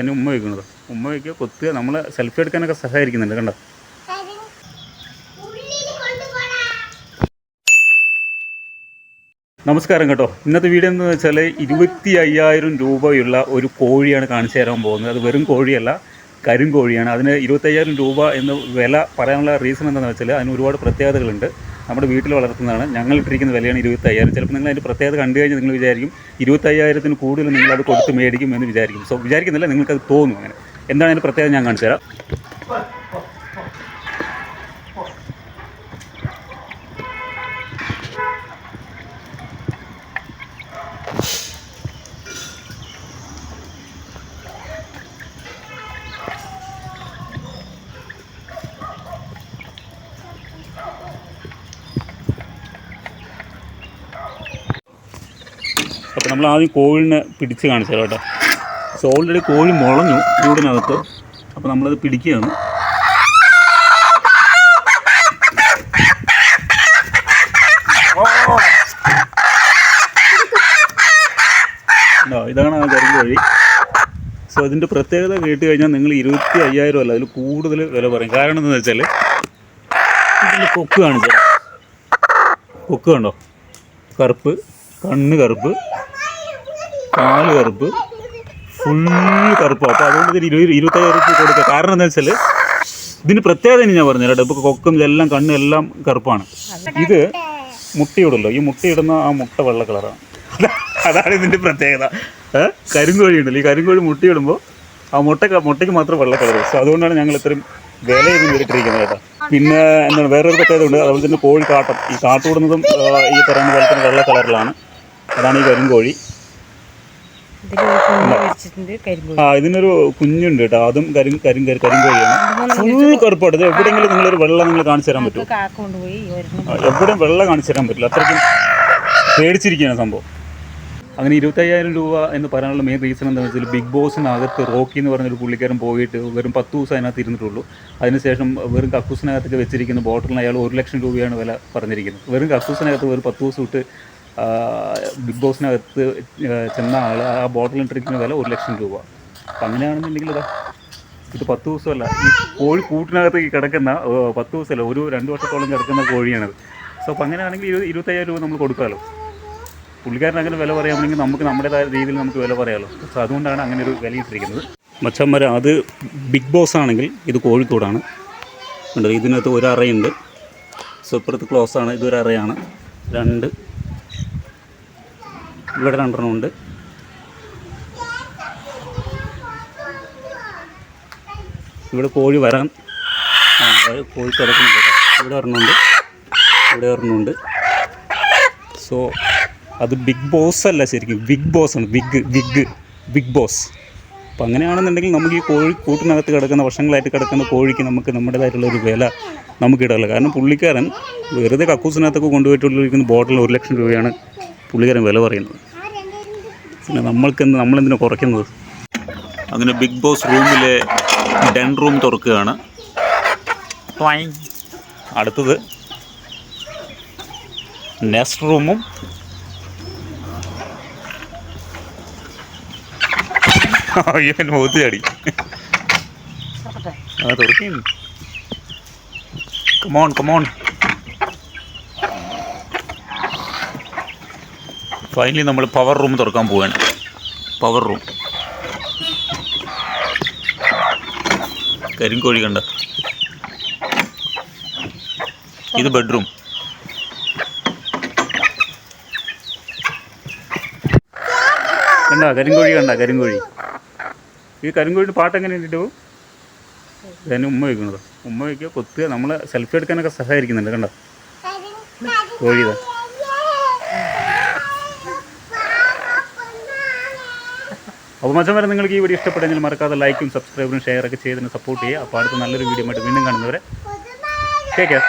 ഇതന്നെ ഉമ്മ വയ്ക്കുന്നത് ഉമ്മ വയ്ക്കുക കൊത്തുക നമ്മൾ സെൽഫി എടുക്കാനൊക്കെ സഹായിക്കുന്നുണ്ട് കണ്ടോ? നമസ്കാരം കേട്ടോ. ഇന്നത്തെ വീഡിയോ എന്ന് വെച്ചാൽ ഇരുപത്തി അയ്യായിരം രൂപയുള്ള ഒരു കോഴിയാണ് കാണിച്ചു തരാൻ പോകുന്നത്. അത് വെറും കോഴിയല്ല കരിങ്കോഴിയാണ്. അതിന് ഇരുപത്തയ്യായിരം രൂപ എന്ന് വില പറയാനുള്ള റീസൺ എന്താണെന്ന് വെച്ചാൽ അതിന് ഒരുപാട് പ്രത്യേകതകളുണ്ട്. നമ്മുടെ വീട്ടിൽ വളർത്തുന്നതാണ്. ഞങ്ങൾ ഇട്ടിരിക്കുന്ന വിലയാണ് ഇരുപത്തയ്യായിരം. ചിലപ്പോൾ നിങ്ങൾ അതിന്റെ പ്രത്യേകത കണ്ടു കഴിഞ്ഞാൽ നിങ്ങൾ വിചാരിക്കും ഇരുപത്തയ്യായിരത്തിന് കൂടുതൽ നിങ്ങൾ അത് കൊടുത്ത് മേടിക്കും എന്ന് വിചാരിക്കും. സോ വിചാരിക്കുന്നില്ല നിങ്ങൾക്കത് തോന്നും അങ്ങനെ. എന്താണ് അതിന്റെ പ്രത്യേകത? ഞാൻ കാണിച്ചു തരാം അപ്പോൾ നമ്മൾ ആദ്യം കോഴിനെ പിടിച്ച് കാണിച്ചു കേട്ടോ. സോ ഓൾറെഡി കോഴി മുളഞ്ഞു കൂടിനകത്ത് അപ്പോൾ നമ്മളത് പിടിക്കുകയാണ്. ഇതാണ് ആ കരിങ്കോഴി സോ ഇതിന്റെ പ്രത്യേകത കേട്ട് കഴിഞ്ഞാൽ നിങ്ങൾ ഇരുപത്തി അയ്യായിരം അല്ല അതിൽ കൂടുതൽ വില പറയും. കാരണം എന്താണെന്ന് വെച്ചാൽ ഇതിന്റെ കൊക്ക് കാണിച്ചു കൊക്ക് കണ്ടോ? കറുപ്പ് കണ്ണ് കറുപ്പ്. കാൽ കറുപ്പ് ഫുള്ള് കറുപ്പ്. അപ്പോൾ അതുകൊണ്ട് ഇതിന് ഇരുപത് ഇരുപത്തയ്യായിരം രൂപ കൊടുക്കുക. കാരണം എന്താ വെച്ചാൽ ഇതിന് പ്രത്യേകത ഇനി ഞാൻ പറഞ്ഞു കേട്ടോ. ഇപ്പോൾ കൊക്കും എല്ലാം കണ്ണും എല്ലാം കറുപ്പാണ്. ഇത് മുട്ടയിടുമല്ലോ. ഈ മുട്ടയിടുന്ന ആ മുട്ട വെള്ള കളറാണ്. അതാണ് ഇതിന്റെ പ്രത്യേകത? കരിങ്കോഴി ഉണ്ടല്ലോ. ഈ കരിങ്കോഴി മുട്ടയിടുമ്പോൾ ആ മുട്ട മുട്ടയ്ക്ക് മാത്രം വെള്ള കളർ സോ അതുകൊണ്ടാണ് ഞങ്ങൾ ഇത്രയും വില ഇത് നേരിട്ടിരിക്കുന്നത് കേട്ടോ. പിന്നെ എന്താണ് വേറൊരു പ്രത്യേകത ഉണ്ട്. അതുപോലെ തന്നെ കോഴി കാട്ടം ഈ കാട്ടുകൂടുന്നതും ഈ പറയുന്ന പോലെ തന്നെ വെള്ള കളറിലാണ്. അതാണ് ഈ കരിങ്കോഴി. ആ ഇതിനൊരു കുഞ്ഞുണ്ട് കേട്ടോ. അതും കരി കരി കരി കരിങ്കോഴിയാണ്. ഫുൾ കറുപ്പാണ് ഇത് എവിടെയെങ്കിലും നിങ്ങളൊരു വെള്ളം നിങ്ങൾ കാണിച്ചു തരാൻ പറ്റും എവിടെയും വെള്ളം കാണിച്ചു തരാൻ പറ്റില്ല. അത്രയ്ക്കും പേടിച്ചിരിക്കുകയാണ് സംഭവം. അങ്ങനെ ഇരുപത്തയ്യായിരം രൂപ എന്ന് പറയാനുള്ള മെയിൻ റീസൺ എന്താണെന്ന് വെച്ചാൽ ബിഗ് ബോസിനകത്ത് റോക്കി എന്ന് പറഞ്ഞൊരു പുള്ളിക്കാരൻ പോയിട്ട് വെറും പത്ത് ദിവസം അതിനകത്ത് ഇരുന്നിട്ടുള്ളൂ. അതിനുശേഷം വെറും കക്കൂസിനകത്തൊക്കെ വെച്ചിരിക്കുന്ന ബോട്ടിലിന് അയാൾ ഒരു ലക്ഷം രൂപയാണ് വില പറഞ്ഞിരിക്കുന്നത്. വെറും കക്കൂസിനകത്ത് വെറും പത്ത് ദിവസം ഇട്ട് ബിഗ് ബോസിനകത്ത് ചെന്ന ആൾ ആ ബോട്ടിലിട്ടിരിക്കുന്ന വില ഒരു ലക്ഷം രൂപ. അപ്പം അങ്ങനെയാണെന്നുണ്ടെങ്കിൽ ഇതാ ഇത് പത്ത് ദിവസമല്ല ഈ കോഴി കൂട്ടിനകത്ത് ഈ കിടക്കുന്ന പത്ത് ദിവസമല്ല ഒരു രണ്ട് വർഷത്തോളം കിടക്കുന്ന കോഴിയാണത്. സോ അപ്പം അങ്ങനെയാണെങ്കിൽ ഇരു ഇരുപത്തയ്യായിരം രൂപ നമ്മൾ കൊടുക്കാമല്ലോ പുള്ളിക്കാരൻ അങ്ങനെ വില പറയാമെങ്കിൽ നമുക്ക് നമ്മുടേതായ രീതിയിൽ നമുക്ക് വില പറയാമല്ലോ സോ അതുകൊണ്ടാണ് അങ്ങനെ ഒരു വില ഇട്ടിരിക്കുന്നത്. മച്ചന്മാർ അത് ബിഗ് ബോസ് ആണെങ്കിൽ ഇത് കോഴിക്കോടാണ്. ഉണ്ട് ഇതിനകത്ത് ഒരു അറയുണ്ട് സോ ഇപ്പുറത്ത് ക്ലോസ് ആണ് ഇതൊരു അറയാണ് രണ്ട് ഇവിടെ രണ്ടെണ്ണം ഉണ്ട്. ഇവിടെ കോഴി വരാൻ കോഴി കിടക്കുന്നുണ്ട് ഇവിടെ ഒരെണ്ണമുണ്ട് ഇവിടെ ഒരെണ്ണമുണ്ട് സോ അത് ബിഗ് ബോസ് അല്ല ശരിക്കും. ബിഗ് ബോസ് ആണ്. Big big big boss. അപ്പം അങ്ങനെയാണെന്നുണ്ടെങ്കിൽ നമുക്ക് ഈ കോഴി കൂട്ടിനകത്ത് കിടക്കുന്ന വർഷങ്ങളായിട്ട് കിടക്കുന്ന കോഴിക്ക് നമുക്ക് നമ്മുടേതായിട്ടുള്ള ഒരു വില നമുക്ക് ഇടാറില്ല കാരണം പുള്ളിക്കാരൻ വെറുതെ കക്കൂസിനകത്തൊക്കെ കൊണ്ടുപോയിട്ടുള്ളിരിക്കുന്ന ബോട്ടിൽ ഒരു ലക്ഷം രൂപയാണ് പുള്ളിക്കാരൻ വില പറയുന്നത്. പിന്നെ നമ്മൾക്കെന്ത് നമ്മളെന്തിനു കുറയ്ക്കുന്നത്? അങ്ങനെ ബിഗ് ബോസ് റൂമിലെ ഡെൻ റൂം തുറക്കുകയാണ്. അടുത്തത് നെസ്റ്റ് റൂമും അയ്യോ ആ come on come on finally നമ്മൾ പവർ റൂം തുറക്കാൻ പോവാണ്. പവർ റൂം കരിങ്കോഴി കണ്ട. ഇത് ബെഡ്റൂം കണ്ട കരിങ്കോഴി കണ്ട കരിങ്കോഴി. ഈ കരിങ്കോഴിന്റെ പാട്ട് എങ്ങനെ ഇട്ടിട്ട് ഇതിന് ഉമ്മ വയ്ക്കുന്നത് ഉമ്മ വയ്ക്കുക കൊത്തുക നമ്മളെ സെൽഫി എടുക്കാനൊക്കെ സഹായിക്കുന്നുണ്ട് കണ്ടോ? കോഴി അപ്പോൾ മച്ചം വരെ നിങ്ങൾക്ക് ഈ വീഡിയോ ഇഷ്ടപ്പെട്ടെങ്കിൽ മറക്കാതെ ലൈക്കും സബ്സ്ക്രൈബും ഷെയറൊക്കെ ചെയ്തതിന് സപ്പോർട്ട് ചെയ്യുക. അപ്പോൾ അടുത്ത നല്ലൊരു വീഡിയോ ആയിട്ട് വീണ്ടും കാണുന്നവരെ ടേക്ക്